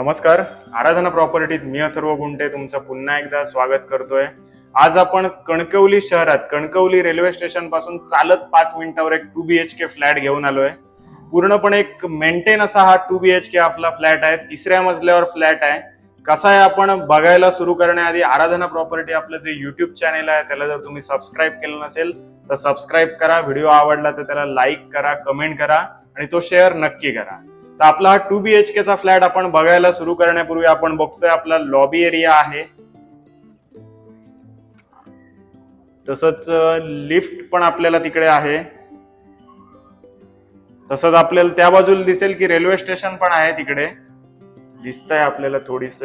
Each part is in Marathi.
नमस्कार. आराधना प्रॉपर्टीत मी अथर्व गुंटे तुमचं पुन्हा एकदा स्वागत करतोय. आज आपण कणकवली शहरात कणकवली रेल्वे स्टेशनपासून चालत पाच मिनिटावर एक two B H K flat घेऊन आलोय. पूर्णपणे एक मेंटेन असा हा टू बी एच के आपला फ्लॅट आहे. तिसऱ्या मजल्यावर फ्लॅट आहे. कसा आहे आपण बघायला सुरू करण्याआधी आराधना प्रॉपर्टी आपलं जे युट्यूब चॅनेल आहे त्याला जर तुम्ही सबस्क्राईब केलं नसेल तर सबस्क्राईब करा. व्हिडिओ आवडला तर त्याला लाईक करा कमेंट करा आणि तो शेअर नक्की करा. तर आपला हा टू बी एच केचा फ्लॅट आपण बघायला सुरू करण्यापूर्वी आपण बघतोय आपला लॉबी एरिया आहे. तसंच लिफ्ट पण आपल्याला तिकडे आहे. तसंच आपल्याला त्या बाजूला दिसेल की रेल्वे स्टेशन पण आहे तिकडे. दिसतंय आपल्याला थोडीस.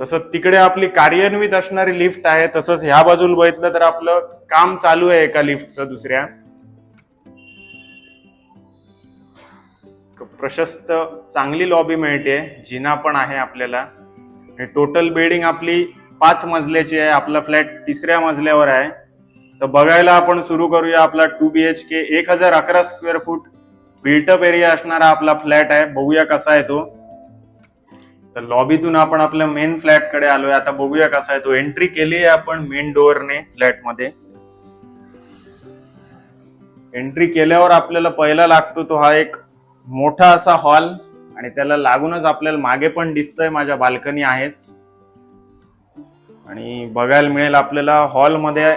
तसंच तिकडे आपली कार्यान्वित असणारी लिफ्ट आहे. तसंच ह्या बाजूला बघितलं तर आपलं काम चालू आहे एका लिफ्टचं दुसऱ्या. प्रशस्त चांगली लॉबी मिळते. जिना पण आहे आपल्याला. टोटल बिल्डिंग आपली पाच मजल्याची आहे. आपला फ्लॅट तिसऱ्या मजल्यावर आहे. तर बघायला आपण सुरू करूया आपला टू बी एच के एक हजार अकरा स्क्वेअर फूट बिल्टअप एरिया असणारा आपला फ्लॅट आहे. बघूया कसा आहे तो. तर लॉबीतून आपण आपल्या मेन फ्लॅटकडे आलोय. आता बघूया कसा आहे तो. एंट्री केली आहे आपण मेन डोअरने फ्लॅटमध्ये एंट्री केल्यावर आपल्याला पहिला लागतो तो हा एक मोठा असा हॉल आणि त्याला लागूनच आपल्याला मागे पण दिसतंय माझ्या बाल्कनी आहेच. आणि बघायला मिळेल आपल्याला हॉलमध्ये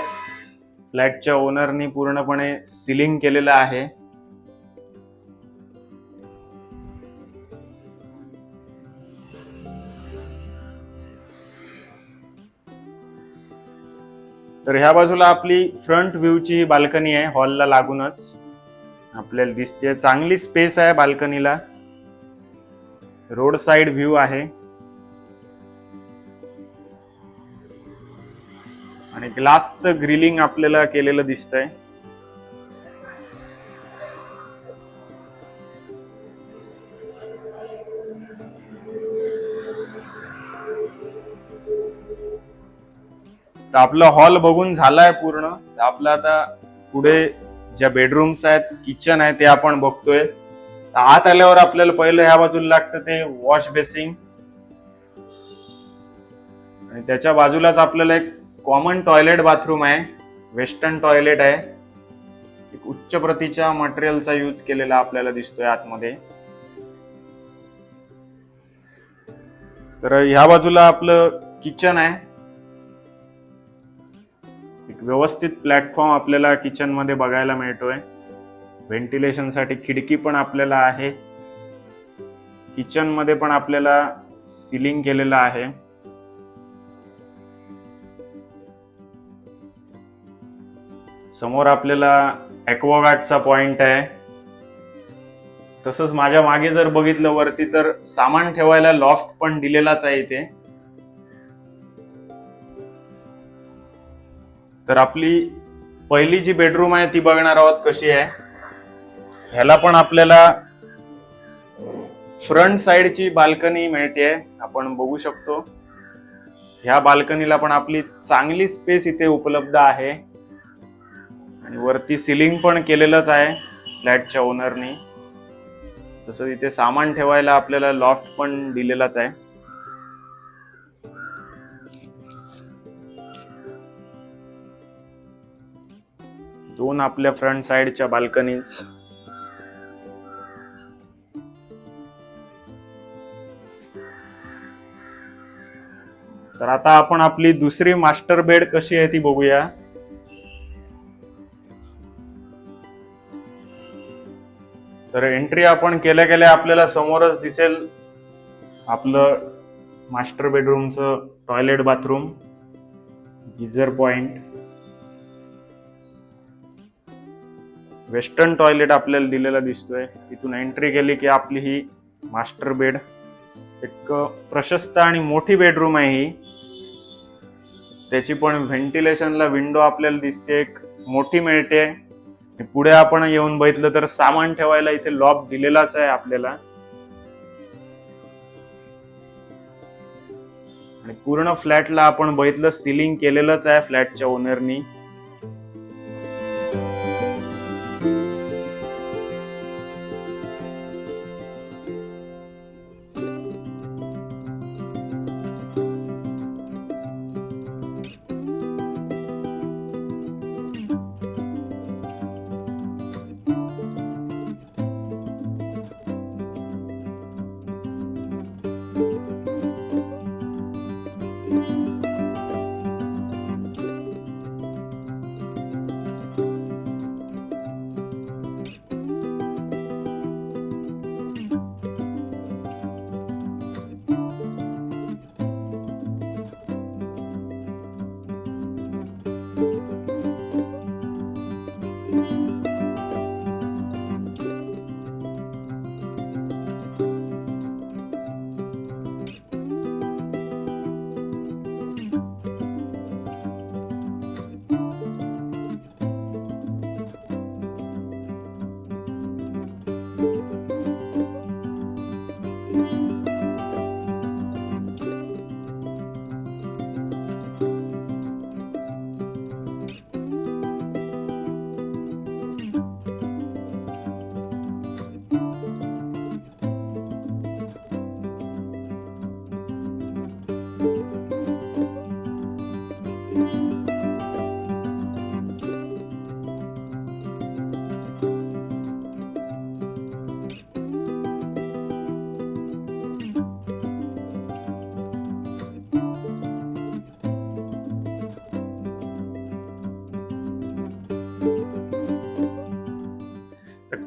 फ्लॅटच्या ओनरनी पूर्णपणे सिलिंग केलेलं आहे. तर ह्या बाजूला आपली फ्रंट व्ह्यूची बाल्कनी आहे हॉलला लागूनच. आपल्याला दिसते चांगली स्पेस आहे बाल्कनीला. रोड साइड व्ह्यू आहे. आणि ग्लासचं ग्रिलिंग आपल्याला केलेलं दिसतंय. तर आपला हॉल बघून झालाय पूर्ण. तर आपलं आता पुढे ज्या बेडरूम्स आहेत किचन आहे ते आपण बघतोय. आत आल्यावर आपल्याला पहिलं ह्या बाजूला लागतं ते वॉश बेसिंग आणि त्याच्या बाजूलाच आपल्याला एक कॉमन टॉयलेट बाथरूम आहे. वेस्टर्न टॉयलेट आहे. एक उच्च प्रतीच्या मटेरियलचा यूज केलेला आपल्याला दिसतोय आतमध्ये. तर ह्या बाजूला आपलं किचन आहे. व्यवस्थित प्लॅटफॉर्म आपल्याला किचनमध्ये बघायला मिळतोय. व्हेंटिलेशनसाठी खिडकी पण आपल्याला आहे. किचनमध्ये पण आपल्याला सिलिंग केलेलं आहे. समोर आपल्याला ॲक्वागार्डचा पॉइंट आहे. तसंच माझ्या मागे जर बघितलं वरती तर सामान ठेवायला लॉफ्ट पण दिलेलाच आहे इथे. तर आपली पहिली जी बेडरूम आहे ती बघणार आहोत कशी आहे. ह्याला पण आपल्याला फ्रंट साइडची बाल्कनी मिळते आपण बघू शकतो. ह्या बाल्कनीला पण आपली चांगली स्पेस इथे उपलब्ध आहे. आणि वरती सिलिंग पण केलेलंच आहे फ्लॅटच्या ओनरनी तसं इथे सामान ठेवायला आपल्याला लॉफ्ट पण दिलेलाच आहे. दोन आपल्या फ्रंट साइडच्या बाल्कनीज तर आता आपण आपली दुसरी मास्टर बेड कशी आहे ती बघूया. तर एंट्री आपण केल्या केल्या आपल्याला समोरच दिसेल आपलं master बेडरूमचं toilet bathroom geyser point western toilet आपल्याला दिलेला दिसतोय. तिथून एंट्री केली की आपली ही मास्टर बेड. एक प्रशस्त आणि मोठी बेडरूम आहे ही. त्याची पण व्हेंटिलेशनला विंडो आपल्याला दिसते. एक मोठी मिळते. पुढे आपण येऊन बघितलं तर सामान ठेवायला इथे लॉक दिलेलाच आहे आपल्याला. आणि पूर्ण फ्लॅटला आपण बघितलं सिलिंग केलेलंच आहे फ्लॅटच्या ओनरनी Bye.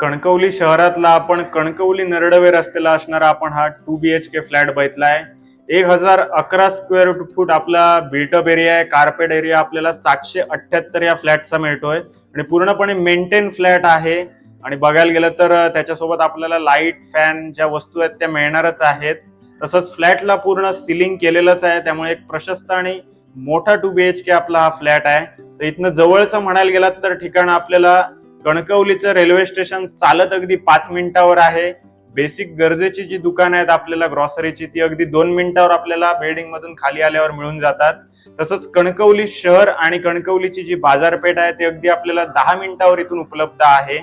कणकवली शहरातला आपण कणकवली नरडवे रस्त्याला असणारा आपण हा two B H K flat बघितलाय एक हजार अकरा स्क्वेअर फूट आपला बिल्टअप एरिया आहे. कार्पेट एरिया आपल्याला सातशे अठ्ठ्याहत्तर या फ्लॅटचा मिळतोय. आणि पूर्णपणे मेंटेन फ्लॅट आहे. आणि बघायला गेलं तर त्याच्यासोबत आपल्याला लाइट फॅन ज्या वस्तू आहेत त्या मिळणारच आहेत. तसंच फ्लॅटला पूर्ण सिलिंग केलेलंच आहे. त्यामुळे एक प्रशस्त आणि मोठा टू बी एच के आपला हा फ्लॅट आहे. तर इथनं जवळचं म्हणायला गेलात तर ठिकाण आपल्याला कणकवलीचं रेल्वे स्टेशन चालत अगदी पाच मिनिटावर आहे. बेसिक गरजेची जी दुकानं आहेत आपल्याला ग्रॉसरीची ती अगदी दोन मिनिटावर आपल्याला बिल्डिंग मधून खाली आल्यावर मिळून जातात. तसंच कणकवली शहर आणि कणकवलीची जी बाजारपेठ आहे ती अगदी आपल्याला दहा मिनिटावर इथून उपलब्ध आहे.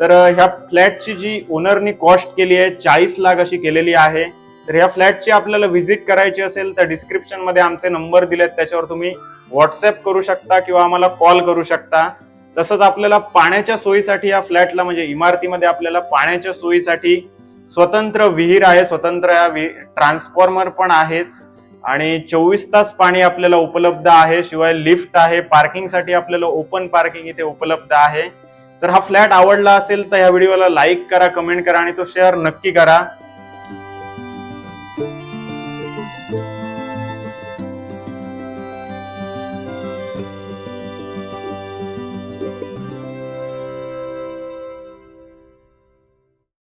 तर ह्या फ्लॅटची जी ओनरनी कॉस्ट केली आहे चाळीस लाख अशी केलेली आहे. तर ह्या फ्लॅटची आपल्याला व्हिजिट करायची असेल तर डिस्क्रिप्शनमध्ये आमचे नंबर दिलेत त्याच्यावर तुम्ही व्हॉट्सअप करू शकता किंवा आम्हाला कॉल करू शकता. तसंच आपल्याला पाण्याच्या सोयीसाठी या फ्लॅटला म्हणजे इमारतीमध्ये आपल्याला पाण्याच्या सोयीसाठी स्वतंत्र विहीर आहे स्वतंत्र या ट्रान्सफॉर्मर पण आहेच. आणि चोवीस तास पाणी आपल्याला उपलब्ध आहे शिवाय लिफ्ट आहे पार्किंगसाठी आपल्याला ओपन पार्किंग इथे उपलब्ध आहे. तर हा फ्लॅट आवडला असेल तर या व्हिडिओला लाईक करा कमेंट करा आणि तो शेअर नक्की करा.